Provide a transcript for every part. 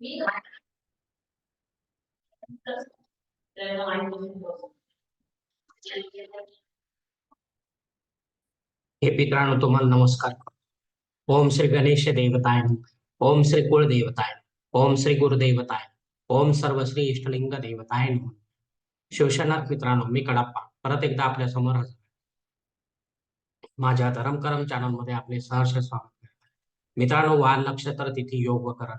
हे मित्रांनो तुम्हाला नमस्कार. ओम श्री गणेश देवताय. ओम श्री कुळ देवताय ओम श्री गुरुदेवताय. ओम सर्व श्री इष्टलिंग देवताय नमः. मित्रांनो मी कडाप्पा. परत एकदा आपल्यासमोर हजर माझ्या धरमकरम चॅनलमध्ये आपले सहर्ष स्वागत मित्रांनो वार नक्षत्र तिथी योग करण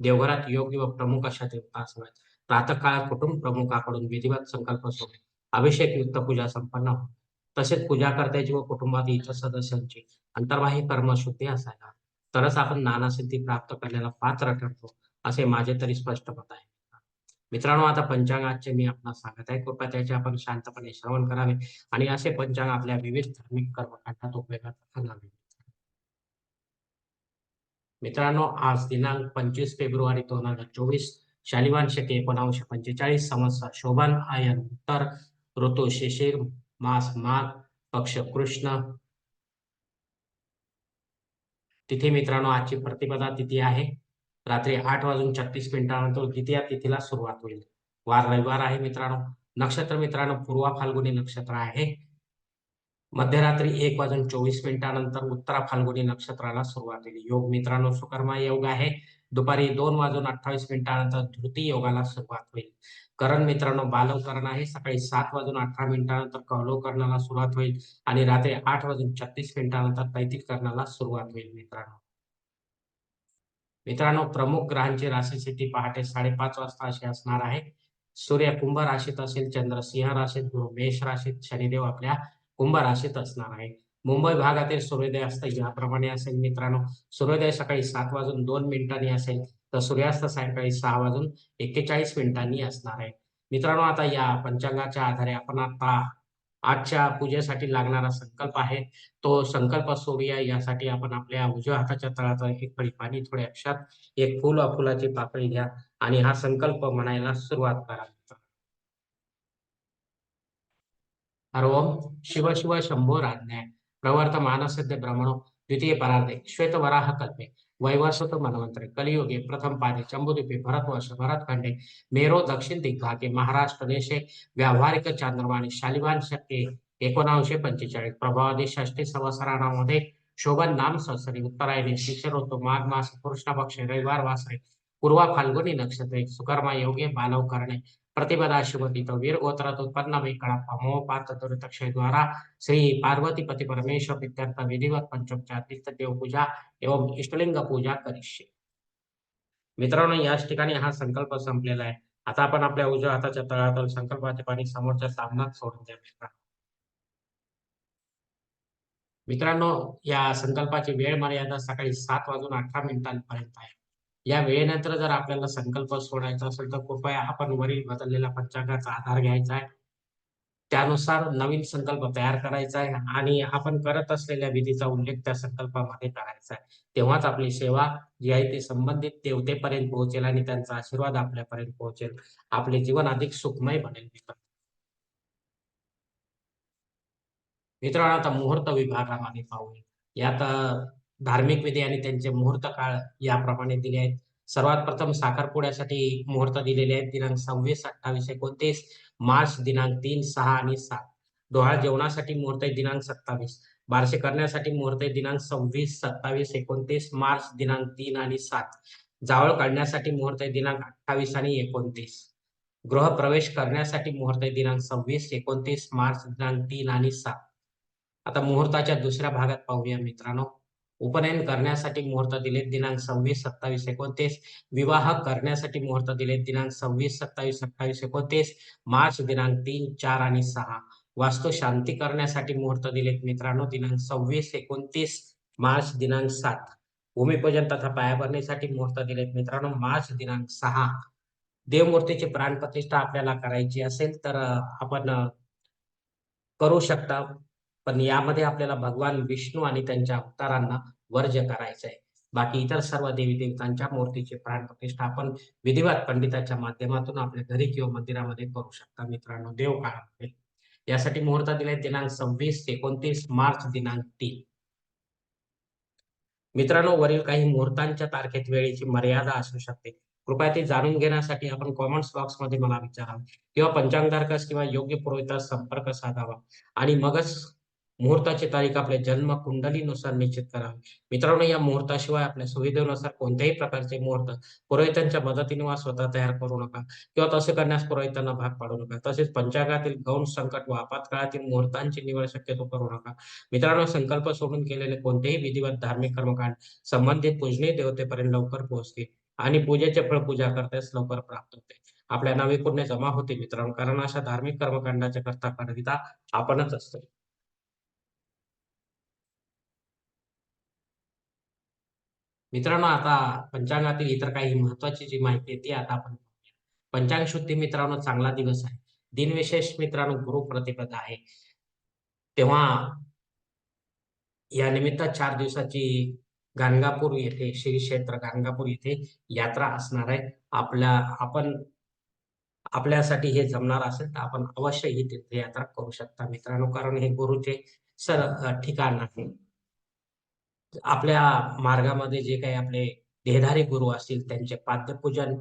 देवघरात योग्य व प्रमुख अशा देवता असाव्यात प्रातःकाळात कुटुंब प्रमुखाकडून विधिवत संकल्प सोडून अभिषेक युक्त पूजा संपन्न हो. तसेच पूजाकर्त्याची व कुटुंबात इतर सदस्यांची अंतर्वाही कर्मशुद्धी असायला तरच आपण नानासिद्धी प्राप्त करण्याला पात्र ठरतो असे माझे तरी स्पष्ट मत आहे. मित्रांनो आता पंचांगाचे मी आपणास सांगत आहे. कृपया त्याचे आपण शांतपणे श्रवण करावे आणि असे पंचांग आपल्या विविध धार्मिक कर्मकांडात उपयोगात आणावे. मित्रांनो आज दिनांक पंचवीस फेब्रुवारी दोन हजार चोवीस शालिवान शके एकोणावीसशे पंचेचाळीस समस्या शोभन आयन उत्तर ऋतू शिशिर मास माघ पक्ष कृष्ण. तिथे मित्रांनो आजची प्रतिपदा तिथी आहे. रात्री आठ वाजून छत्तीस मिनिटानंतर द्वितीया तिथीला सुरुवात होईल. वार रविवार आहे मित्रांनो. नक्षत्र मित्रांनो पूर्वा फाल्गुनी नक्षत्र आहे. मध्यरात्री एक वाजून चोवीस मिनिटानंतर उत्तरा फाल्गुनी नक्षत्राला सुरुवात होईल योग मित्रांनो सुकर्मा योग आहे. दुपारी दोन वाजून अठ्ठावीस मिनिटानंतर धृती योगाला सुरुवात होईल. करण मित्रांनो बालव करण आहे. सकाळी सात वाजून अठरा मिनिटानंतर कौलवकरणाला सुरुवात होईल आणि रात्री आठ वाजून छत्तीस मिनिटानंतर तैतिक करणाला सुरुवात होईल मित्रांनो. मित्रांनो प्रमुख ग्रहांची राशी स्थिती पहाटे साडेपाच वाजता अशी असणार आहे. सूर्य कुंभ राशीत असेल चंद्र सिंह राशीत गुरु मेष राशीत शनिदेव आपल्या कुंभ राशीत असणार आहे. मुंबई भागातील सूर्योदय असत. याप्रमाणे असेल मित्रांनो. सूर्योदय सकाळी सात वाजून दोन मिनिटांनी असेल तर सूर्यास्त सायंकाळी सहा वाजून एक्केचाळीस मिनिटांनी असणार आहे. मित्रांनो आता या पंचांगाच्या आधारे आपण आता आजच्या पूजेसाठी लागणारा संकल्प आहे. तो संकल्प सूर्य यासाठी आपण आपल्या उजव्या हाताच्या तळाचा एक फळी पाणी थोडे अक्षात एक फुल फुलाची पाकळी घ्या आणि हा संकल्प म्हणायला सुरुवात करा. हर ओम शिव शिव शंभो राज्ञाय। प्रवर्त मानसद्य ब्रह्मणो द्वितीय परार्धे श्वेत वराह कल्पे। वैवस्वत मनवंतरे कलियुगे प्रथम पादे चंबुद्वीपे भरतवर्ष भरतखंडे मेरो दक्षिण दिग्भागे महाराष्ट्र देशे व्यावहारिक चांद्रवाणी शालिवान शक्के एकोणावीसशे पंचेचाळीस प्रभावादी षष्टी संवत्सरामध्ये शोभन नाम संसरी उत्तरायणी शिक्षर ऋतू माघ मास कृष्णपक्ष रविवार वासरे पूर्वा फाल्गुनी नक्षत्रे सुकर्मा योगे बालव करणे प्रतिपदा शुभतीत वीर गोत्रात उत्पन्न कळप्पा मोपात दुरितक्षय द्वारा श्री पार्वती पती परमेश्वर इत्यर्थ विधिवत पंचोपचार नित्य देव पूजा एवं इष्टलिंग पूजा करिष्ये। मित्रांनो याच ठिकाणी हा संकल्प संपलेला आहे. आता आपण आपल्या उजव्या हाताच्या तळातून संकल्पाचे पाणी समोरच्या सामनात सोडून द्या मित्रांनो या संकल्पाची वेळ मर्यादा सकाळी सात वाजून अठरा मिनिटांपर्यंत आहे. या वेळेनंतर जर आपल्याला संकल्प सोडायचा असेल तर कृपया आपण वरील बदललेल्या पंचांगाचा आधार घ्यायचा आहे. त्यानुसार नवीन संकल्प तयार करायचा आहे आणि आपण करत असलेल्या विधीचा उल्लेख त्या संकल्पामध्ये करायचा आहे. तेव्हाच आपली सेवा जी आहे ती संबंधित देवतेपर्यंत पोहोचेल आणि त्यांचा आशीर्वाद आपल्यापर्यंत पोहोचेल. आपले जीवन अधिक सुखमय बनेल. मित्रांनो आता मुहूर्त विभागामध्ये पाहूया. यात धार्मिक विधी आणि त्यांचे मुहूर्त काळ याप्रमाणे दिले आहेत. सर्वात प्रथम साखरपुड्यासाठी मुहूर्त दिलेले आहेत. दिनांक सव्वीस अठ्ठावीस एकोणतीस मार्च दिनांक तीन सहा आणि सात. डोळा जेवणासाठी मुहूर्त दिनांक सत्तावीस. बारसे करण्यासाठी मुहूर्त दिनांक सव्वीस सत्तावीस एकोणतीस मार्च दिनांक तीन आणि सात. जावळ काढण्यासाठी मुहूर्त दिनांक अठ्ठावीस आणि एकोणतीस. गृहप्रवेश करण्यासाठी मुहूर्त दिनांक सव्वीस एकोणतीस मार्च दिनांक तीन आणि सात. आता मुहूर्ताच्या दुसऱ्या भागात पाहूया मित्रांनो. उपनयन करण्यासाठी मुहूर्त दिलेत. दिनांक सव्वीस सत्तावीस एकोणतीस. विवाह करण्यासाठी मुहूर्त दिलेत. दिनांक सव्वीस सत्तावीस अठ्ठावीस एकोणतीस. मार्च दिनांक तीन चार आणि सहा. वास्तू शांती करण्यासाठी मुहूर्त दिलेत मित्रांनो. दिनांक सव्वीस एकोणतीस. मार्च दिनांक सात. भूमिपूजन तथा पायाभरणीसाठी मुहूर्त दिलेत मित्रांनो. मार्च दिनांक सहा. देवमूर्तीची प्राणप्रतिष्ठा आपल्याला करायची असेल तर आपण करू शकता. पण यामध्ये आपल्याला भगवान विष्णू आणि त्यांच्या अवतारांना वर्ज्य करायचं आहे बाकी इतर सर्व देवी देवतांच्या मूर्तीचे प्राणप्रतिष्ठा आपण विधिवत पंडिताच्या माध्यमातून आपल्या घरी किंवा मंदिरामध्ये करू शकता. मित्रांनो देव काळामध्ये यासाठी मुहूर्त दिले दिनांक सव्वीस एकोणतीस मार्च दिनांक तीन. मित्रांनो वरील काही मुहूर्तांच्या तारखेत वेळेची मर्यादा असू शकते. कृपया ते जाणून घेण्यासाठी आपण कॉमेंट्स बॉक्समध्ये मला विचारावे किंवा पंचांगधारकास किंवा योग्य पुरोहितास संपर्क साधावा. आणि मगच मुहूर्ताची तारीख आपल्या जन्म कुंडलीनुसार निश्चित करावी मित्रांनो या मुहूर्ताशिवाय आपल्या सुविधेनुसार कोणत्याही प्रकारचे मुहूर्त पुरोहितांच्या मदतीने वा स्वतः तयार करू नका किंवा तसे करण्यास पुरोहितांना भाग पाडू नका. तसेच पंचांगातील गौण संकट व आपातकाळातील मुहूर्तांची निवड शक्यतो करू नका. मित्रांनो संकल्प सोडून केलेले कोणतेही विधिवत धार्मिक कर्मकांड संबंधित पूजनीय देवतेपर्यंत लवकर पोहोचते आणि पूजेचे फळ पूजा करताच लवकर प्राप्त होते. आपल्या नावे पुण्य जमा होते मित्रांनो कारण अशा धार्मिक कर्मकांडाच्या करता करता आपणच असतो. मित्रांनो आता पंचांगातील इतर काही महत्वाची जी माहिती आहे ती आता आपण पंचांग शुद्धी मित्रांनो चांगला दिवस आहे. दिनविशेष मित्रांनो गुरु प्रतिपद आहे. तेव्हा या निमित्त चार दिवसाची गाणगापूर येथे श्री क्षेत्र गाणगापूर येथे यात्रा असणार आहे. आपल्या आपण आपल्यासाठी हे जमणार असेल तर आपण अवश्य ही तीर्थयात्रा करू शकता मित्रांनो कारण हे गुरुचे सर ठिकाण आहे. आपल्या मार्गामध्ये जे काही आपले देहधारी गुरु असतील त्यांचे पाद्यपूजन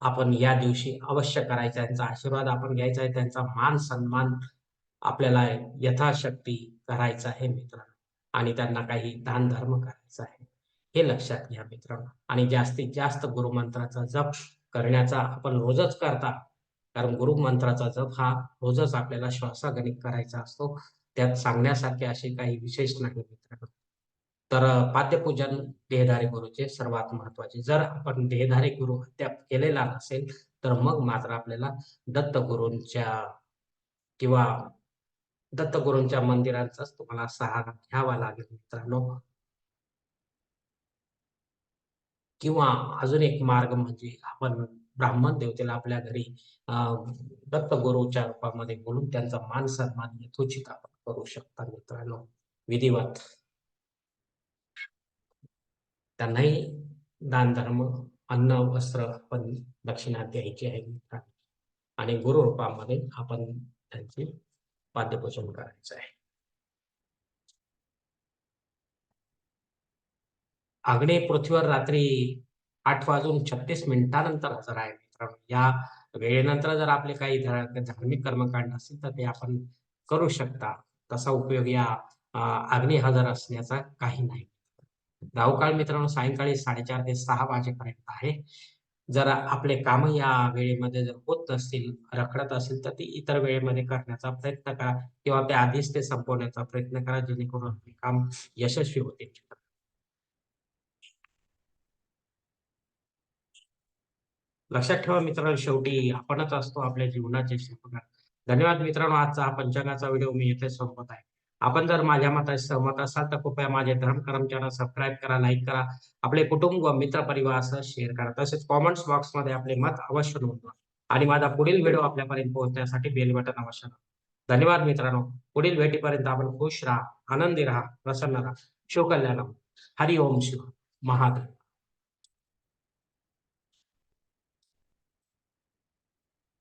आपण या दिवशी अवश्य करायचं त्यांचा आशीर्वाद आपण घ्यायचा आहे. त्यांचा मान सन्मान आपल्याला यथाशक्ती करायचा आहे मित्रांनो. आणि त्यांना काही दान धर्म करायचा आहे. हे लक्षात घ्या मित्रांनो. आणि जास्तीत जास्त गुरुमंत्राचा जप करण्याचा आपण रोजच करता. कारण गुरुमंत्राचा जप हा रोजच आपल्याला श्वासागणित करायचा असतो. त्यात सांगण्यासारखे असे काही विशेष नाही मित्रांनो. तर पाद्यपूजन देहधारी गुरुचे सर्वात महत्त्वाचे जर आपण देहधारी गुरु अद्याप केलेला नसेल तर मग मात्र आपल्याला दत्त गुरूंच्या किंवा दत्त गुरूंच्या मंदिरांचाच तुम्हाला सहारा घ्यावा लागेल मित्रांनो. किंवा अजून एक मार्ग म्हणजे आपण ब्राह्मण देवतेला आपल्या घरी अं, दत्त गुरुच्या रूपामध्ये बोलून त्यांचा मान सन्मान यथोचित आपण करू शकता मित्रांनो. विधिवत त्यांनाही दान धर्म अन्न वस्त्र आपण दक्षिणा द्यायची आहे. आणि गुरु रूपामध्ये आपण त्यांचे पाद्यपोषण करायचं आहे. आग्नेय पृथ्वीवर रात्री आठ वाजून छत्तीस मिनिटानंतर हजर आहे मित्रांनो या वेळेनंतर जर आपले काही धार्मिक कर्मकांड असतील तर ते आपण करू शकता. तसा उपयोग या अं, आग्नेय हजर असण्याचा काही नाही. राहुकाळ मित्रांनो सायंकाळी साडेचार ते सहा वाजेपर्यंत आहे. जर आपले काम या वेळेमध्ये जर होत नसतील रखडत असेल तर ती इतर वेळेमध्ये करण्याचा प्रयत्न करा किंवा त्या आधीच ते संपवण्याचा प्रयत्न करा जेणेकरून आपले काम यशस्वी होते लक्षात ठेवा मित्रांनो शेवटी आपणच असतो आपल्या जीवनाचे शिल्पकार धन्यवाद मित्रांनो आजचा हा पंचांगाचा व्हिडिओ मी येथे संपत आहे. आपण जर माझ्या मताशी सहमत असाल तर कृपया माझे धर्म चॅनल सबस्क्राईब करा लाईक करा. आपले कुटुंब व मित्र परिवारासह शेअर करा. तसेच कॉमेंट्स बॉक्समध्ये आपले मत अवश्य नोंदवा. आणि माझा पुढील व्हिडिओ आपल्यापर्यंत पोहोचण्यासाठी बेल बटन अवश्य धन्यवाद मित्रांनो. पुढील भेटीपर्यंत आपण खुश राहा आनंदी राहा प्रसन्न राहा. शिवकल्याण हरि ओम शिव महादेव.